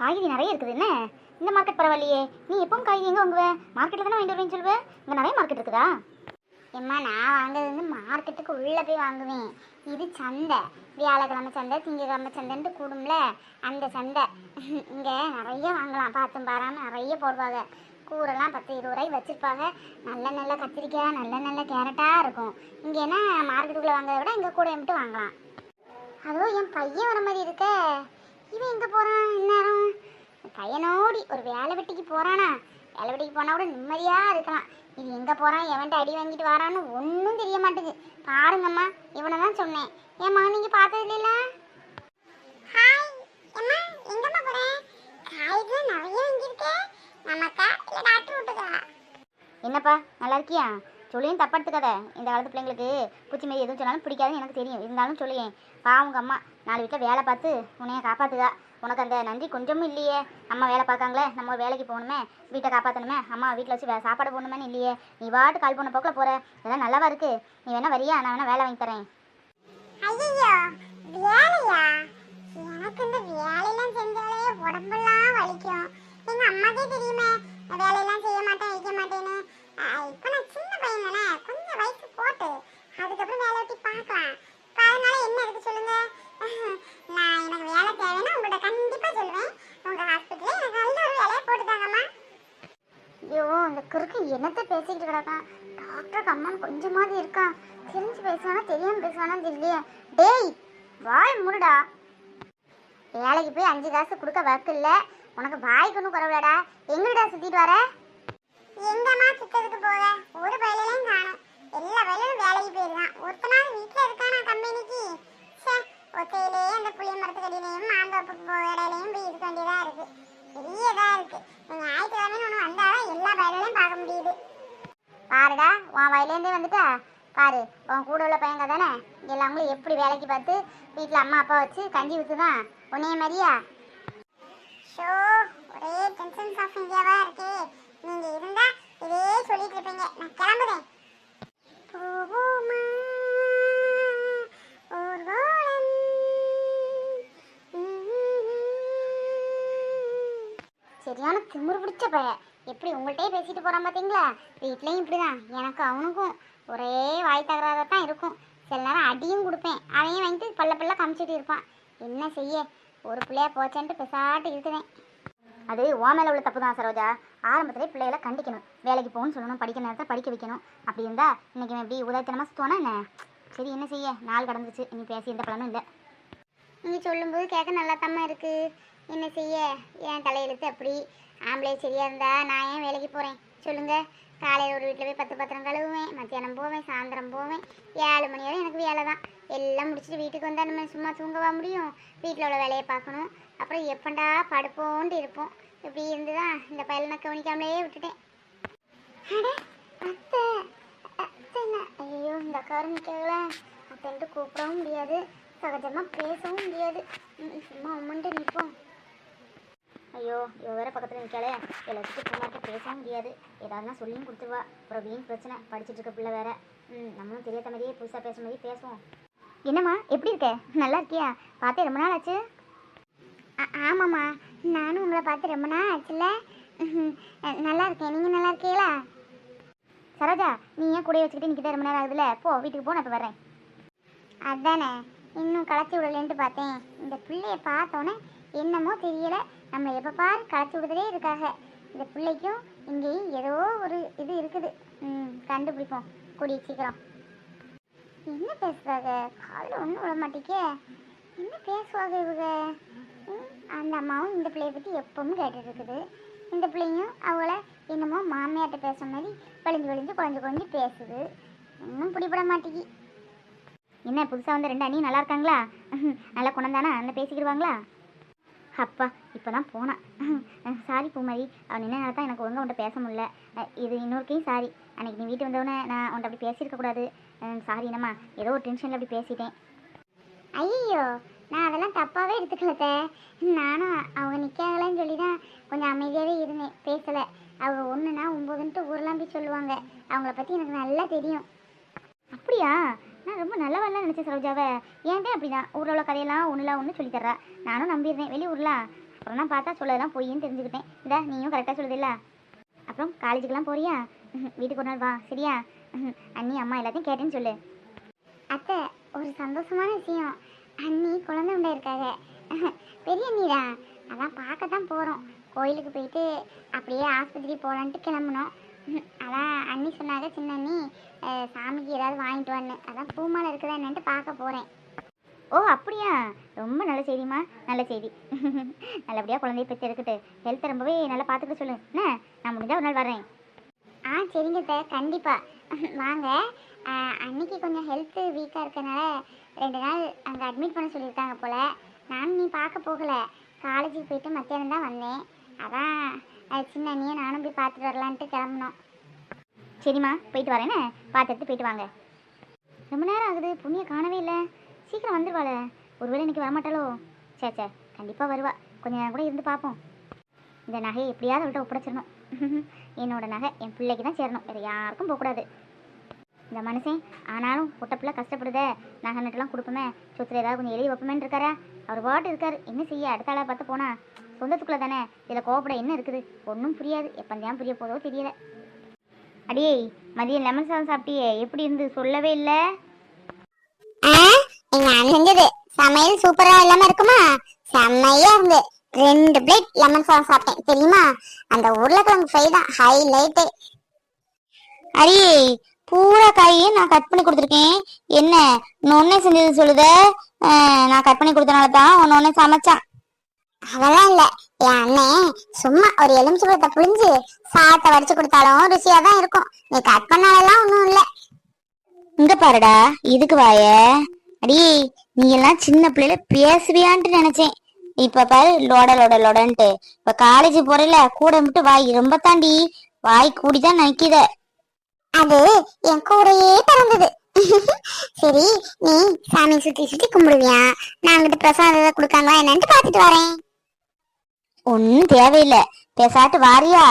காய்கறி நிறைய இருக்குது என்ன? இந்த மார்க்கெட் பரவாயில்லையே. நீ எப்பவும் காய்கறி எங்கே வாங்குவ? மார்க்கெட்டில் தானே வாங்கிட்டு வருவேன்னு சொல்லுவேன் இங்கே நிறைய மார்க்கெட் இருக்குதா? எம்மா நான் வாங்குறது வந்து மார்க்கெட்டுக்கு உள்ளே போய் வாங்குவேன். இது சந்தை. வியாழக்கிழமை சந்தை திங்கக்கிழமை சந்தைன்ட்டு கூடும்ல. அந்த சந்தை. இங்கே நிறைய வாங்கலாம். பார்த்தும் பாராமல் நிறைய போடுவாங்க. கூரெல்லாம் பத்து இருபது ரூபாய் வச்சுருப்பாங்க. நல்ல நல்ல கத்திரிக்காய் நல்ல நல்ல கேரட்டாக இருக்கும். இங்கேனா மார்க்கெட்டுக்குள்ளே வாங்குறத விட இங்கே கூட எம்பிட்டு வாங்கலாம். அதுவும் என் பையன் வர மாதிரி இருக்க இவன் எங்கே போகிறான் இந்நேரம் பையனோடி. ஒரு வேலை வெட்டிக்கு போகிறானா வேலை வெட்டிக்கு போனால் கூட நிம்மதியாக இருக்கலாம். இது எங்கே போகிறான் எவன்ட்ட அடி வாங்கிட்டு வரான்னு ஒன்றும் தெரிய மாட்டேங்குது பாருங்கம்மா இவனை தான் சொன்னேன். ஏம்மா நீங்கள் பார்த்தது இல்லைல்ல? ஹாய் அம்மா எங்கம்மா போகிறேன் காய்கறி நிறைய வாங்கியிருக்கேன் நமக்கா இல்லை டாக்டர் விட்டுக்கா? என்னப்பா நல்லா இருக்கியா? சொல்லியும் தப்பா எடுத்துக்காத. இந்த காலத்து பிள்ளைங்களுக்கு பூச்சி மாரி எதுவும் சொன்னாலும் பிடிக்காதுன்னு எனக்கு தெரியும். இருந்தாலும் சொல்லுவேன் பாவங்க அம்மா. நாலு வீட்டில் வேலை பார்த்து உன்னைய காப்பாத்துதா. உனக்கு அந்த நன்றி கொஞ்சமும் இல்லையே. அம்மா வேலை பார்க்காங்களே நம்ம வேலைக்கு போகணுமே வீட்டை காப்பாற்றணுமே அம்மா வீட்டில் வச்சு வே- சாப்பாடு போடணுமேன்னு இல்லையே. நீ வாட்டு கால் பண்ண போக்கில் போகிற இதெல்லாம் நல்லாவா இருக்கு? நீ வேணா வரியா? நான் வேணா வேலை வாங்கி தரேன். ஐயோ வேலையா? எனக்கு இந்த வேலையெல்லாம் செஞ்சாலே உடம்பெல்லாம் வலிக்கும். எங்க அம்மாக்கே தெரியுமே நான் வேலையெல்லாம் செய்ய மாட்டேன் வைக்க மாட்டேன்னு. அஹ் இப்ப நான் சின்ன பையன் தானே கொஞ்சம் வயசு போட்டு அதுக்கப்புறம் வேலை வெட்டி பார்க்கலாம். குறுக்கு என்னத்த பேசிக்கிட்டு கிடக்கான் டாக்டருக்கு அம்மான் கொஞ்சமாவது இருக்கான் தெரிஞ்சு பேசுவானா தெரியாம பேசுவானா தெரியலையே. டேய் வாய் முருடா வேலைக்கு போய் அஞ்சு காசு கொடுக்க வக்கு இல்லை. உனக்கு வாய்க்கு ஒன்றும் குறவில்லடா எங்கடா சுத்திட்டு வர? எங்கம்மா சுத்ததுக்கு போக ஒரு வயலையும் காணும். எல்லா வயலும் வேலைக்கு போயிருக்கான். ஒருத்தனாவது வீட்டில் இருக்கானா கம்பெனிக்கு சே ஒத்தையிலே அந்த புளிய மரத்து கடியிலையும் மாந்தோப்புக்கு போக இடையிலையும் போய் இருக்க வேண்டியதா இருக்கு பெரிய இதா இருக்கு நீங்க ஞாயிற்றுக்கிழமை ஒன்று வந்தாதான் எல்லா பயிலையும் பார்க்க முடியுது பாருடா உன் வயலேருந்தே வந்துட்டா பாரு உன் கூட உள்ள பையங்க தானே எல்லாங்களும் எப்படி வேலைக்கு பார்த்து வீட்டில் அம்மா அப்பா வச்சு கஞ்சி ஊற்றுதான் உன்னைய மாதிரியா? ஷோ ஒரே டென்ஷன் ஆஃப் இந்தியாவா இருக்கே? நீங்க இருந்தா இதே சொல்லிட்டு இருப்பீங்க. நான் கிளம்புறேன். போவோமா? சரியான திமிரு பிடிச்ச பையன் எப்படி உங்கள்கிட்டயே பேசிட்டு போறான் பாத்தீங்களா? வீட்லயும் இப்படிதான். எனக்கு அவனுக்கும் ஒரே வாய் தகராறாக தான் இருக்கும். சில நேரம் அடியும் கொடுப்பேன். அதையும் வாங்கிட்டு பல்ல பல்ல காமிச்சிட்டு இருப்பான். என்ன செய்ய? ஒரு பிள்ளையா போச்சேன்ட்டு பெசாட்டு இருக்குவேன் அது ஓ மேலே உள்ள தப்பு தான் சரோஜா. ஆரம்பத்திலே பிள்ளைகளை கண்டிக்கணும். வேலைக்கு போகணும்னு சொல்லணும் படிக்கிற நேரத்தை படிக்க வைக்கணும். அப்படி இருந்தா இன்னைக்கு எப்படி இப்படி உதாயத்தனமாக என்ன? சரி என்ன செய்ய? நாள் கடந்துச்சு. இனி பேசி எந்த பலனும் இல்லை. நீங்க சொல்லும்போது கேட்க நல்லா தாம்மா இருக்கு. என்ன செய்ய? என் தலையெழுத்து அப்படி. ஆம்பளை சரியா இருந்தா நான் ஏன் வேலைக்கு போறேன்? சொல்லுங்க. காலையில் ஒரு வீட்டில் போய் பத்து பத்திரம் கழுவுவேன் மத்தியானம் போவேன் சாயந்தரம் போவேன். ஏழு மணி வரை எனக்கு வேலை தான். எல்லாம் முடிச்சுட்டு வீட்டுக்கு வந்தால் நம்ம சும்மா தூங்கவா முடியும்? வீட்டில் உள்ள வேலையை பார்க்கணும். அப்புறம் எப்பண்டா படுப்போன்ட்டு இருப்போம். இப்படி இருந்து தான் இந்த பையலை நான் கவனிக்காமலே விட்டுட்டேன். அட, அத்தை, ஐயோ இந்த காரணிக்கால அத்தைன்ட்டு கூப்பிடவும் முடியாது. சகஜமாக பேசவும் முடியாது. சும்மா உம்மன்ட்டு நிற்போம். ஐயோ இவ வேற பக்கத்தில் நிற்காளே எல்லாத்துக்கும் பிள்ளைகிட்ட பேசவும் முடியாது. ஏதாவதுனா சொல்லியும் கொடுத்துருவா. அப்புறம் வீண் பிரச்சனை. படிச்சுட்டு இருக்க பிள்ளை வேற. ம் நம்மளும் தெரியாத மாதிரியே புதுசாக பேசுற மாதிரி பேசுவோம். என்னம்மா எப்படி இருக்க? நல்லா இருக்கியா? பார்த்தே ரொம்ப நாள் ஆச்சு. ஆமாம்மா. நானும் உங்களை பார்த்து ரொம்ப நாள் ஆச்சுல்ல. நல்லா இருக்கேன். நீங்கள் நல்லா இருக்கீங்களா? சரோஜா நீ ஏன் கூட வச்சுக்கிட்டு நிற்கிட்ட ரொம்ப நேரம் ஆகுதுல்ல. போ வீட்டுக்கு போ நான் இப்போ வரேன் அதானே. இன்னும் களைச்சி விடலேன்ட்டு பார்த்தேன். இந்த பிள்ளைய பார்த்தோன்னே என்னமோ தெரியலை. நம்மளை எப்போ பாரு களைச்சி விடுதலே இருக்காக. இந்த பிள்ளைக்கும் இங்கேயும் ஏதோ ஒரு இது இருக்குது. ம் கண்டுபிடிப்போம். கூடிய சீக்கிரம். என்ன பேசுவாங்க காலில் ஒன்றும் விட மாட்டேக்கே. என்ன பேசுவாங்க இவங்க ம், அந்த அம்மாவும் இந்த பிள்ளையை பற்றி எப்பவும் கேட்டுட்டு இருக்குது. இந்த பிள்ளையும் அவளை என்னமோ மாமியார்கிட்ட பேசுற மாதிரி வலிஞ்சு வலிஞ்சு குழஞ்சு குழஞ்சு பேசுது. ஒன்றும் பிடிபட மாட்டேங்கி என்ன புதுசாக வந்து ரெண்டு அண்ணியும் நல்லா இருக்காங்களா? நல்லா குணந்தானா நல்லா பேசிக்கிடுவாங்களா? அப்பா இப்போ தான் போனான் சாரி பூமாரி. அவன் நின்ன தான் எனக்கு ஒழுங்கா உன்ட்ட பேச முடியல. இது இன்னொருக்கையும் சாரி அன்னைக்கு நீ வீட்டு வந்தவொடனே நான் உன்ட்ட அப்படி பேசியிருக்கக்கூடாது சாரி என்னம்மா. ஏதோ ஒரு டென்ஷனில் அப்படி பேசிட்டேன். ஐயோ நான் அதெல்லாம் தப்பாகவே எடுத்துக்கலத்த. நானும் அவங்க நிற்காங்களேன்னு சொல்லி தான் கொஞ்சம் அமைதியாகவே இருந்தேன். பேசலை. அவங்க ஒன்றுனா ஒம்பதுன்ட்டு ஊரெலாம் போய் சொல்லுவாங்க. அவங்கள பற்றி எனக்கு நல்லா தெரியும். அப்படியா? நான் ரொம்ப நல்லவெல்லாம் நினச்சேன் சரோஜாவை. ஏன்டே அப்படிதான் ஊரில் உள்ள கதையெல்லாம் ஒன்றுலாம் ஒன்று சொல்லித்தர்றா. நானும் நம்பிடுறேன் வெளியூர்லாம் அப்புறம் தான் பார்த்தா சொல்லதெல்லாம் பொய்ன்னு தெரிஞ்சுக்கிட்டேன். இதா நீயும் கரெக்டாக சொல்லுதில்ல அப்புறம் காலேஜுக்கெல்லாம் போறியா? வீட்டுக்கு ஒரு நாள் வா. சரியா? அண்ணி அம்மா எல்லாத்தையும் கேட்டேன்னு சொல்லு. அத்தை ஒரு சந்தோஷமான விஷயம். அண்ணி குழந்தை உண்டா இருக்காங்க பெரிய அண்ணிடா. அதான் பார்க்க தான் போகிறோம் கோயிலுக்கு போயிட்டு அப்படியே ஆஸ்பத்திரி போகலான்ட்டு கிளம்புனோம். அதான் அண்ணி சொன்னாங்க சின்ன அண்ணி சாமிக்கு ஏதாவது வாங்கிட்டு வான்னு. அதான் பூமாலை இருக்குதா என்னன்ட்டு பார்க்க போகிறேன் ஓ அப்படியா? ரொம்ப நல்ல செய்திம்மா நல்ல செய்தி. நல்லபடியாக குழந்தைய பற்றி எடுக்கட்டு ஹெல்த்தை ரொம்பவே நல்லா பார்த்துக்க சொல்லு. என்ன? நான் முடிஞ்சா ஒரு நாள் வரேன் ஆ சரிங்க சார் கண்டிப்பாக வாங்க. அன்னைக்கு கொஞ்சம் ஹெல்த்து வீக்காக இருக்கனால ரெண்டு நாள் அங்கே அட்மிட் பண்ண சொல்லியிருக்காங்க போல். நான் நீ பார்க்க போகலை. காலேஜுக்கு போயிட்டு மத்தியானம் தான் வந்தேன். அதான் அது சின்ன அண்ணியை நானும் போய் பார்த்துட்டு வரலான்ட்டு கிளம்புனோம். சரிம்மா போயிட்டு வரேன்னு பார்த்துட்டு போயிட்டு வாங்க. ரொம்ப நேரம் ஆகுது புண்ணிய காணவே இல்லை. சீக்கிரம் வந்துருவாளே. ஒருவேளை இன்னைக்கு வரமாட்டாளோ? சே சே கண்டிப்பாக வருவா. கொஞ்ச நேரம் கூட இருந்து பார்ப்போம். இந்த நகையை எப்படியாவது அவள்கிட்ட ஒப்படைச்சிடணும். என்னோட நகை என் பிள்ளைக்கு தான் சேரணும். வேறு யாருக்கும் போகக்கூடாது. இந்த மனுஷன் ஆனாலும் பொட்ட பிள்ளை கஷ்டப்படுதே. நகை நட்டுலாம் கொடுப்போமே. சொத்துல ஏதாவது கொஞ்சம் எழுதி வைப்போமேன்னு இருக்காரா. அவர் பாட்டு இருக்கார். என்ன செய்ய? அடுத்த ஆளாக பார்த்து போனா. சொந்தத்துக்குள்ளே தானே? இதில் கோவப்பட என்ன இருக்குது? ஒன்றும் புரியாது. எப்பந்தான் புரிய போதோ தெரியல. அடியே மதியம் லெமன் சாதம் சாப்பிட்டியே. எப்படி இருந்து? சொல்லவே இல்லை. ஆ செஞ்சது. சமையல் சூப்பரா இல்லாம இருக்குமா? செம்மையா இருந்து. ரெண்டு பிளேட் லெமன் சாதம் சாப்பிட்டேன். தெரியுமா? அந்த உருளைக்கிழங்கு ஃப்ரை தான். ஹைலைட்டு அடியே பூரா காயும் நான் கட் பண்ணி கொடுத்துருக்கேன். என்ன? நொன்னே செஞ்சது சொல்லுத? நான் கட் பண்ணி கொடுத்தனால தான் ஒன்று ஒன்று சமைச்சான். அதெல்லாம் இல்ல. என் அண்ணன் சும்மா ஒரு எலுமிச்சை பழத்தை புழிஞ்சு சாதத்தை வடிச்சு கொடுத்தாலும் ருசியா தான் இருக்கும். நீ கட் பண்ணாலெல்லாம் ஒண்ணும் இல்ல. இங்க பாருடா இதுக்கு வாய. அடியே நீ எல்லாம் சின்ன பிள்ளைல பேசுவியான்ட்டு நினைச்சேன். இப்ப பாரு லோட லோட லோடன்ட்டு. இப்ப காலேஜ் போறல கூட விட்டு வாய் ரொம்ப தாண்டி வாய் கூடிதான் நினைக்குத அது என் கூடயே பிறந்தது சரி நீ சாமி சுத்தி சுத்தி கும்பிடுவியா? நான் அங்கிட்டு பிரசாதத்தை கொடுக்காங்களா என்னன்ட்டு பாத்துட்டு வரேன். ஒன்னும் தேவையில்லை. பேசாட்டு வாரியா.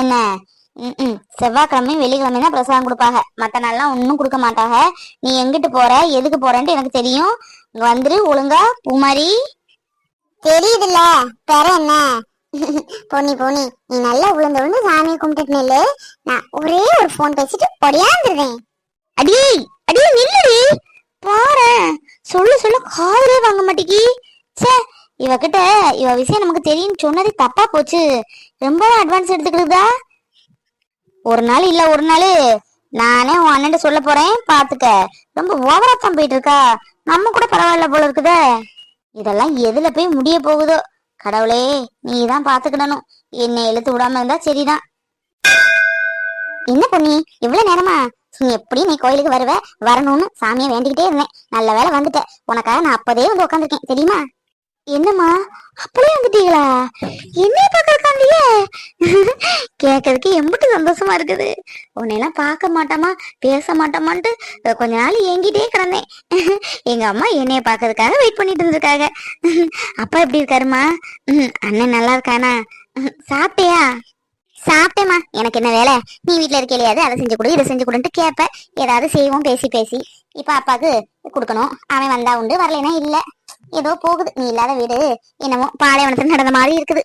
என்ன? ம் செவ்வாய்க்கிழமையும் வெள்ளிக்கிழமையும் தான் பிரசாதம் கொடுப்பாங்க. மற்ற நாள்லாம் ஒன்றும் கொடுக்க மாட்டாங்க. நீ எங்கிட்டு போற? எதுக்கு போறேன்ட்டு எனக்கு தெரியும். இங்க வந்துரு ஒழுங்கா பூமாரி. தெரியுதுல்ல. பெற என்ன? பொன்னி பொன்னி நீ நல்லா விழுந்து விழுந்து சாமியை கும்பிட்டுட்டு நான் ஒரே ஒரு ஃபோன் பேசிட்டு ஒடியாந்துருவேன் அடியே அடியே நில்லுடி. பாரு சொல்ல சொல்ல. காதலே வாங்க மாட்டேங்கி. ச்சே இவகிட்ட இவ விஷயம் நமக்கு தெரியும் சொன்னது தப்பா போச்சு. ரொம்ப அட்வான்ஸ் எடுத்துக்கிறதா ஒரு நாள் இல்ல ஒரு நாள். நானே உன் அண்ணன் சொல்ல போறேன் பாத்துக்க. ரொம்ப ஓவரா தான் போயிட்டு இருக்கா நம்ம கூட பரவாயில்ல போல இருக்குதே. இதெல்லாம் எதுல போய் முடிய போகுதோ? கடவுளே நீ தான் பாத்துக்கிடணும். என்னை இழுத்து விடாம இருந்தா சரிதான். என்ன பொண்ணி இவ்வளவு நேரமா? நீ எப்படி நீ கோயிலுக்கு வருவ? வரணும்னு சாமியை வேண்டிக்கிட்டே இருந்தேன். நல்ல வேளை வந்துட்ட. உனக்காக நான் அப்பதே வந்து உட்காந்துருக்கேன் தெரியுமா? என்னம்மா? அப்படியே வந்துட்டீங்களா? என்னைய பார்க்க உட்காந்தீங்க கேட்கறதுக்கு எம்பிட்டு சந்தோஷமா இருக்குது. உன்னையெல்லாம் பார்க்க மாட்டோமா பேச மாட்டோமான்ட்டு கொஞ்ச நாள் ஏங்கிட்டே கிடந்தேன். எங்க அம்மா என்னைய பார்க்கறதுக்காக வெயிட் பண்ணிட்டு இருந்திருக்காங்க. அப்பா எப்படி இருக்காருமா அண்ணன் நல்லா இருக்கானா? சாப்பிட்டியா? சாப்பிட்டேம்மா. எனக்கு என்ன வேலை? நீ வீட்ல இருக்கலையாது அதை செஞ்சு கொடு இதை செஞ்சு கொடுன்ட்டு கேட்பேன். ஏதாவது செய்வோம் பேசி பேசி. இப்ப அப்பாக்கு கொடுக்கணும். அவன் வந்தா உண்டு வரலைன்னா இல்லை. ஏதோ போகுது. நீ இல்லாத வீடு என்னமோ பாலைவனத்துல நடந்த மாதிரி இருக்குது.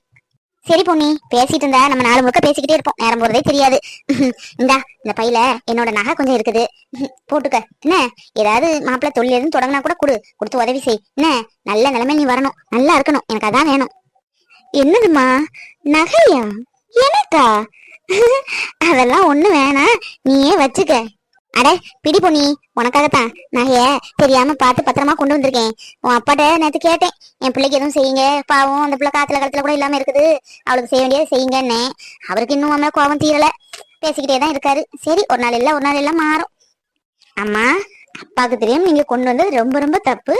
சரி பொண்ணி பேசிட்டு இருந்தா நம்ம நாலு முழுக்க பேசிக்கிட்டே இருப்போம். நேரம் போறதே தெரியாது. இந்தா இந்த பையில என்னோட நகை கொஞ்சம் இருக்குது. போட்டுக்க. என்ன? ஏதாவது மாப்பிள்ளை தொழில் எதுவும் தொடங்கினா கூட கொடு. கொடுத்து உதவி செய். என்ன? நல்ல நிலைமை நீ வரணும். நல்லா இருக்கணும். எனக்கு அதான் வேணும். என்னதுமா நகையா? எனக்கா அதெல்லாம் ஒண்ணு வேணாம். நீயே வச்சுக்க. அட பிடி பொண்ணி உனக்காகத்தான். நகைய தெரியாம பார்த்து பத்திரமா கொண்டு வந்திருக்கேன். உன் அப்பாட்ட நேற்று கேட்டேன். என் பிள்ளைக்கு எதுவும் செய்யுங்க. பாவம் அந்த பிள்ளை காத்துல கழுத்துல கூட இல்லாம இருக்குது. அவளுக்கு செய்ய வேண்டியது செய்யுங்கன்னே அவருக்கு இன்னும் அம்மா கோபம் தீரல. பேசிக்கிட்டே தான் இருக்காரு. சரி ஒரு நாள் இல்லை ஒரு நாள் எல்லாம் மாறும். அம்மா அப்பாவுக்கு தெரியும் நீங்க கொண்டு வந்தது ரொம்ப ரொம்ப தப்பு.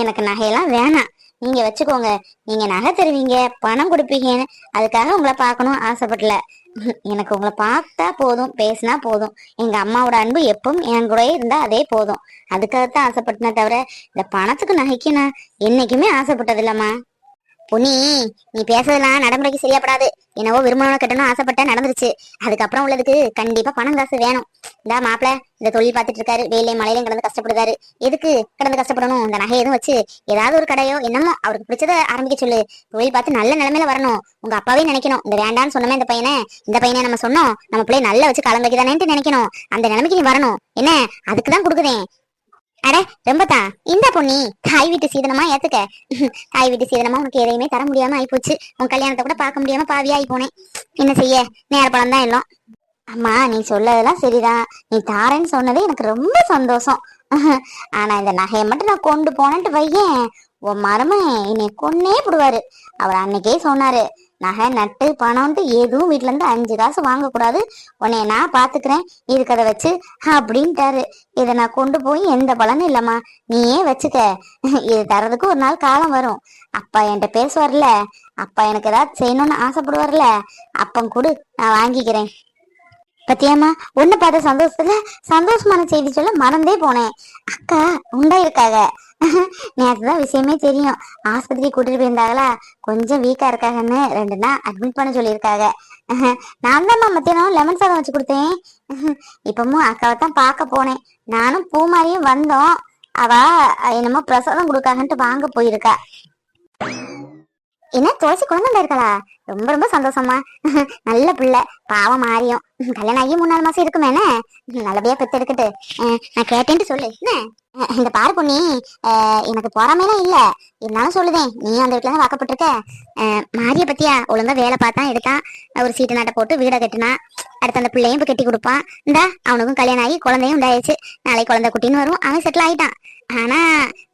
எனக்கு நகையெல்லாம் வேணாம். நீங்க வச்சுக்கோங்க. நீங்க நகை தருவீங்க பணம் கொடுப்பீங்கன்னு அதுக்காக உங்களை பார்க்கணும் ஆசைப்படல. எனக்கு உங்களை பார்த்தா போதும் பேசினா போதும். எங்க அம்மாவோட அன்பு எப்பவும் என் கூட இருந்தா அதே போதும். அதுக்காகத்தான் ஆசைப்பட்டனே தவிர இந்த பணத்துக்கு நகைக்கு நான் என்னைக்குமே ஆசைப்பட்டது இல்லம்மா பொன்னி நீ பேசுறதுலாம் நடைமுறைக்கு சரியாப்படாது. என்னவோ விரும்பணும் கட்டணும் ஆசைப்பட்ட நடந்துருச்சு. அதுக்கப்புறம் உள்ளதுக்கு கண்டிப்பா பணம் காசு வேணும். இந்த மாப்பிள இந்த தொழில் பார்த்துட்டு இருக்காரு. வெயிலையும் மழையிலையும் கிடந்து கஷ்டப்படுறாரு எதுக்கு கிடந்து கஷ்டப்படணும்? இந்த நகை எதுவும் வச்சு ஏதாவது ஒரு கடையோ என்னமோ அவருக்கு பிடிச்சத ஆரம்பிக்க சொல்லு. தொழில் பார்த்து நல்ல நிலைமையில வரணும். உங்க அப்பாவே நினைக்கணும். இந்த வேண்டான்னு சொன்னமே இந்த பையனை. இந்த பையனை நம்ம சொன்னோம். நம்ம பிள்ளை நல்லா வச்சு கலந்து வைக்கதானேன்ட்டு நினைக்கணும். அந்த நிலைமைக்கு நீ வரணும். என்ன? அதுக்கு தான் கொடுக்குதேன். அட ரொம்பத்தா இந்த பொண்ணி தாய் வீட்டு சீதனமா ஏத்துக்க. தாய் வீட்டு சீதனமா உனக்கு எதையுமே தர முடியாம ஆயிப்போச்சு. உன் கல்யாணத்தை கூட பார்க்க முடியாம பாவியாகி போனேன். என்ன செய்ய? நேர பழம் தான் எல்லாம். அம்மா நீ சொல்லதெல்லாம் சரிதான். நீ தாரேன்னு சொன்னதே எனக்கு ரொம்ப சந்தோஷம். ஆனா இந்த நகையை மட்டும் நான் கொண்டு போனேன்ட்டு வையேன். உன் மருமன் என்னை கொன்னே போடுவாரு. அவர் அன்னைக்கே சொன்னாரு நகை நட்டு பணம்ட்டு எதுவும் வீட்டுல இருந்து அஞ்சு காசு வாங்கக்கூடாது. உன்னை நான் பாத்துக்கிறேன் இருக்கிறத வச்சு அப்படின்ட்டாரு. இதை நான் கொண்டு போய் எந்த பலனும் இல்லம்மா. நீயே வச்சுக்க. இது தரதுக்கு ஒரு நாள் காலம் வரும். அப்பா என்கிட்ட பேசுவார்ல. அப்பா எனக்கு ஏதாவது செய்யணும்னு ஆசைப்படுவார்ல. அப்பம் கொடு நான் வாங்கிக்கிறேன். பத்தியம்மா ஒண்ணு பார்த்த சந்தோஷத்துல சந்தோஷமான செய்தி சொல்ல மறந்தே போனேன். அக்கா உண்டா இருக்காங்க நேற்றுதான் விஷயமே தெரியும். ஆஸ்பத்திரி கூட்டிட்டு போயிருந்தாங்களா? கொஞ்சம் வீக்கா இருக்காங்கன்னு ரெண்டு நாள் அட்மிட் பண்ண சொல்லியிருக்காங்க நான் தான்மா மத்தியானம் லெமன் சாதம் வச்சு கொடுத்தேன். இப்பமும் அக்காவை தான் பார்க்க போனேன். நானும் பூமாரியும் வந்தோம். அவ என்னமோ பிரசாதம் கொடுக்காங்கன்ட்டு வாங்க போயிருக்கா. என்ன துளசி குழந்தை இருக்காளா? ரொம்ப ரொம்ப சந்தோஷமா நல்ல பிள்ளை. பாவம் மாறியும் கல்யாணம் ஆகி மூணு நாலு மாசம் இருக்குமேனே நல்லபடியா பெத்து எடுக்கட்டு. நான் கேட்டேன்ட்டு சொல்லு. என்ன? இந்த பாரு பொண்ணி எனக்கு பொறாமைலாம் இல்ல. இருந்தாலும் சொல்லுதேன் நீ அந்த வீட்டுல தான் வாக்கப்பட்டிருக்க. அஹ் மாரிய பத்தியா? ஒழுங்கா வேலை பார்த்தான் எடுத்தான். ஒரு சீட்டு நாட்டை போட்டு வீடை கட்டினா. அடுத்து அந்த பிள்ளையும் இப்போ கட்டி கொடுப்பான். இந்தா அவனுக்கும் கல்யாணம் ஆகி குழந்தையும் உண்டாயிருச்சு நாளைக்கு குழந்தை குட்டின்னு வரும். அவன் செட்டில் ஆயிட்டான். ஆனா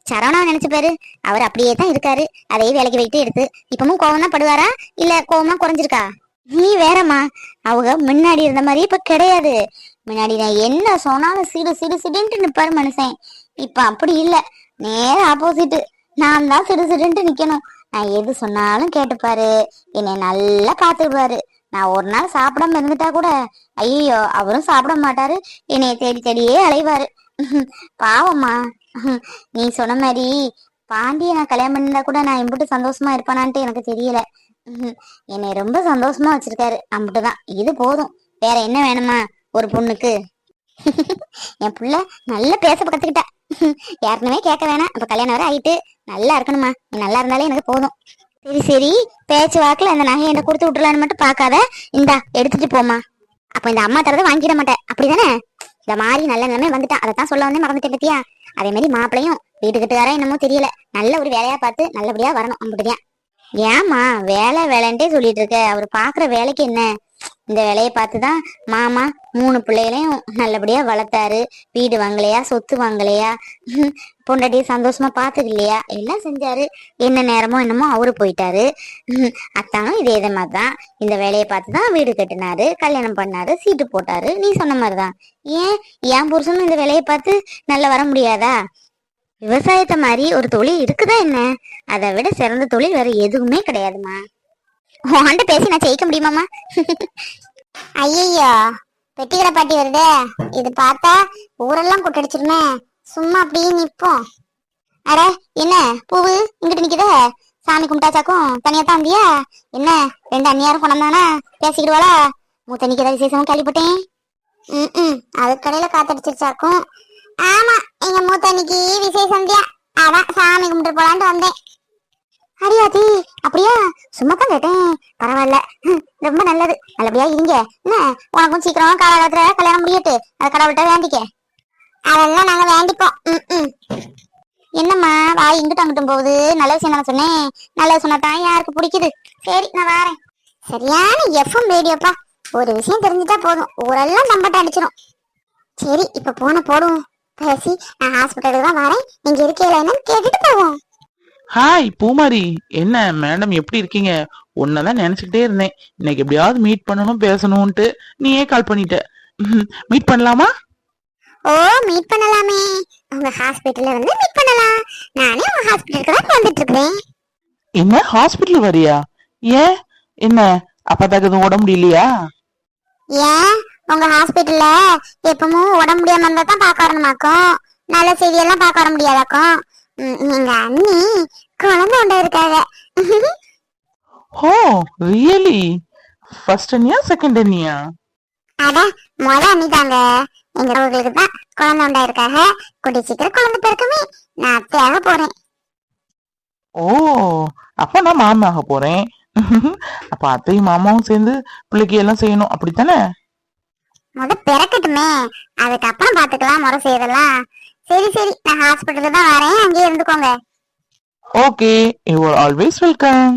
சரவணா நினைச்சு பாரு அவர் அப்படியே தான் இருக்காரு. அதே வேலைக்கு வைத்து எடுத்து இப்பவும் கோவம் தான் படுவாரா? இல்ல கோவமா குறைஞ்சிருக்கா? நீ வேறம்மா அவங்க முன்னாடி இருந்த மாதிரி இப்ப கிடையாது. முன்னாடி நான் என்ன சொன்னாலும் சிடு சிடு சிடுன்ட்டு நிப்பாரு மனுஷன். இப்ப அப்படி இல்ல. நேர ஆப்போசிட் நான் தான் சிடு சிடுன்ட்டு நிக்கணும். நான் எது சொன்னாலும் கேட்டுப்பாரு. என்னை நல்லா பாத்துக்குவாரு. நான் ஒரு நாள் சாப்பிடாம இருந்துட்டா கூட ஐயோ அவரும் சாப்பிட மாட்டாரு. என்னைய தேடி தேடியே அலைவாரு. பாவம்மா. நீ சொன்ன மாதிரி பாண்டிய நான் கல்யாணம் பண்ணிருந்தா கூட நான் எம்பிட்டு சந்தோஷமா இருப்பானான்ட்டு எனக்கு தெரியல. என்னை ரொம்ப சந்தோஷமா வச்சிருக்காரு அம்பிட்டுதான். இது போதும். வேற என்ன வேணுமா ஒரு பொண்ணுக்கு? என் புள்ள நல்ல பேச கத்துக்கிட்டா ஏற்கனவே கேட்க வேணாம். இப்ப கல்யாணம் வர ஆயிட்டு நல்லா இருக்கணுமா? நீ நல்லா இருந்தாலே எனக்கு போதும். சரி சரி. பேச்சு வாக்குல அந்த நகையை என்ன கொடுத்து விட்டுலான்னு மட்டும் பாக்காத இந்தா எடுத்துட்டு போமா அப்ப இந்த அம்மா தரதை வாங்கிட மாட்டேன். அப்படிதானே? இந்த மாதிரி நல்ல நிலைமை வந்துட்டான் அதை தான் சொல்ல வந்தே மறந்துட்டேன் பத்தியா? அதே மாதிரி மாப்பிளையும் வீட்டுக்கிட்டுக்காரன் என்னமோ தெரியல. நல்ல ஒரு வேலையா பார்த்து நல்லபடியா வரணும் அப்படிதான் ஏமா வேலை வேலைன்ட்டே சொல்லிட்டு இருக்க. அவர் பாக்குற வேலைக்கு என்ன? இந்த வேலையை பார்த்துதான் மாமா மூணு பிள்ளைகளையும் நல்லபடியா வளர்த்தாரு. வீடு வாங்கலையா? சொத்து வாங்கலையா? பொண்டாட்டியை சந்தோஷமா பாத்துக்கலையா எல்லாம் செஞ்சாரு. என்ன நேரமோ என்னமோ அவரு போயிட்டாரு. அத்தானும் இதே இதே மாதிரிதான். இந்த வேலையை பார்த்துதான் வீடு கட்டினாரு கல்யாணம் பண்ணாரு சீட்டு போட்டாரு. நீ சொன்ன மாதிரிதான். ஏன்? என் புருஷனும் இந்த வேலையை பார்த்து நல்லா வர முடியாதா? விவசாயத்தை மாதிரி ஒரு தொழில் இருக்குதா என்ன? அதை விட சிறந்த தொழில் வேற எதுவுமே கிடையாதுமா உன்கிட்ட பேசி நான் ஜெயிக்க முடியுமாமா ஐயோ வெட்டிக்கிற பாட்டி வருது. இது பார்த்தா ஊரெல்லாம் கொட்டடிச்சிருமே. சும்மா அப்படியே நிப்போம். அட என்ன பூவு இங்கிட்டு நிக்குதே? சாமி கும்பிட்டாச்சாக்கும்? தனியா தான் வந்தியா? என்ன ரெண்டு அந்நியாரும் கொண்டாந்தானா பேசிக்கிடுவாளா? மூத்த நிக்கிறதா விசேஷமா கேள்விப்பட்டேன். ம் ம் அது கடையில காத்தடிச்சிருச்சாக்கும். ஆமா எங்க மூத்த அன்னைக்கு விசேஷம் தியா அதான் சாமி கும்பிட்டு போலான்ட்டு வந்தேன். அரியாத்தி அப்படியா? சும்மா தான் கேட்டேன். பரவாயில்ல. ஹம், ரொம்ப நல்லது. நல்லபடியா இருங்க. என்ன? உனக்கும் சீக்கிரமா காலகாலத்துல கல்யாணம் முடியட்டு. அதை கடவுள்கிட்ட வேண்டிக்க. அதெல்லாம் நாங்க வேண்டிப்போம். ம், என்னம்மா வாய் இங்கிட்டு அங்கிட்டும் போகுது. நல்ல விஷயம் நான் சொன்னேன். நல்ல சொன்னதான் யாருக்கு பிடிக்குது? சரி நான் வரேன். சரியான எஃப்எம் ரேடியோப்பா ஒரு விஷயம் தெரிஞ்சுட்டா போதும். ஊரெல்லாம் நம்பட்ட அடிச்சிடும் சரி இப்ப போன போடுவோம். பேசி நான் ஹாஸ்பிட்டலுக்கு தான் வரேன். நீங்க இருக்கீங்களா என்னன்னு கேட்டுட்டு போவோம். ஹாய் பூமாரி. என்ன மேடம் எப்படி இருக்கீங்க? உன்னதான் நினைச்சுக்கிட்டே இருந்தேன். இன்னைக்கு எப்படியாவது மீட் பண்ணணும் பேசணும்ட்டு நீயே கால் பண்ணிட்ட. மீட் பண்ணலாமா? ஓ மீட் பண்ணலாமே. உங்க ஹாஸ்பிட்டல்ல வந்து மீட் பண்ணலாம். நானே உங்க ஹாஸ்பிட்டலுக்கு தான் வந்துட்டு இருக்கிறேன். என்ன ஹாஸ்பிட்டல் வரியா? ஏன்? என்ன அப்பதாக்கு எதுவும் உடம்பு முடியலையா? ஏன்? உங்க ஹாஸ்பிட்டல்ல எப்பவும் உடம்பு முடியாம இருந்தா தான் பார்க்க வரணுமாக்கும்? நல்ல செய்தியெல்லாம் பார்க்க வர முடியாதாக்கும்? எங்க அண்ணி குழந்தை உண்டா இருக்காங்க ஓ ரியலி ஃபர்ஸ்ட் அண்ணியா செகண்ட் அண்ணியா? அட முத அண்ணிதாங்க எங்க உங்களுக்கு தான் குழந்தை உண்டாயிருக்காக கூட்டி சீக்கிரம் குழந்தை பிறக்குமே நான் அத்தையாக போறேன். ஓ அப்ப நான் மாமாக போறேன். அப்ப அத்தையும் மாமாவும் சேர்ந்து பிள்ளைக்கு எல்லாம் செய்யணும். அப்படித்தானே? முத பிறக்கட்டுமே அதுக்கப்புறம் பாத்துக்கலாம் முறை செய்யறதெல்லாம். சரி சரி. நான் ஹாஸ்பிட்டலுக்கு தான் வரேன். அங்கேயே இருந்துக்கோங்க. Okay you are always welcome